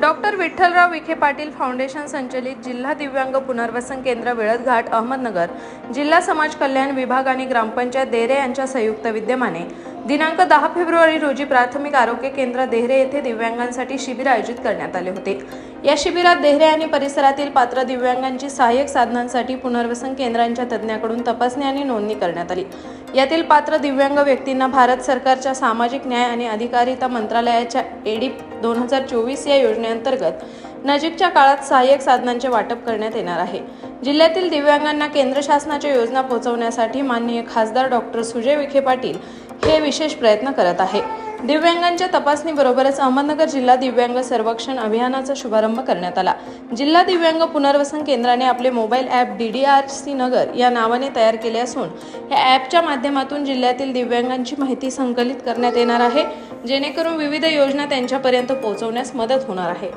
Doctor Vitthalrao Vikhe Patil foundation संचलित जिल्हा दिव्यांग पुनर्वसन केंद्र वेळदघाट अहमदनगर जिल्हा समाज कल्याण विभाग आणि ग्रामपंचायत देरे यांच्या संयुक्त विद्यमाने दिनांक दहा फेब्रुवारी रोजी प्राथमिक आरोग्य केंद्र देहरे येथे दिव्यांगांसाठी शिबिर आयोजित करण्यात आले होते. या शिबिरात देहरे आणि परिसरातील पात्र दिव्यांगांची सहाय्यक साधनांसाठी पुनर्वसन केंद्रांच्या तज्ज्ञाकडून तपासणी आणि नोंदणी करण्यात आली. यातील पात्र दिव्यांग व्यक्तींना भारत सरकारच्या सामाजिक न्याय आणि अधिकारिता मंत्रालयाच्या एडिप दोन हजार चोवीस या योजनेअंतर्गत नजीकच्या काळात सहाय्यक साधनांचे वाटप करण्यात येणार आहे. जिल्ह्यातील दिव्यांगांना केंद्र शासनाच्या योजना पोहोचवण्यासाठी माननीय खासदार डॉक्टर सुजय विखे पाटील हे विशेष प्रयत्न करत आहे. दिव्यांगांच्या तपासणीबरोबरच अहमदनगर जिल्हा दिव्यांग सर्वेक्षण अभियानाचा शुभारंभ करण्यात आला. जिल्हा दिव्यांग पुनर्वसन केंद्राने आपले mobile app D D R C Nagar या नावाने तयार केले असून या ॲपच्या माध्यमातून जिल्ह्यातील दिव्यांगांची माहिती संकलित करण्यात येणार आहे. जेणेकरून विविध योजना त्यांच्यापर्यंत पोहोचवण्यास मदत होणार आहे.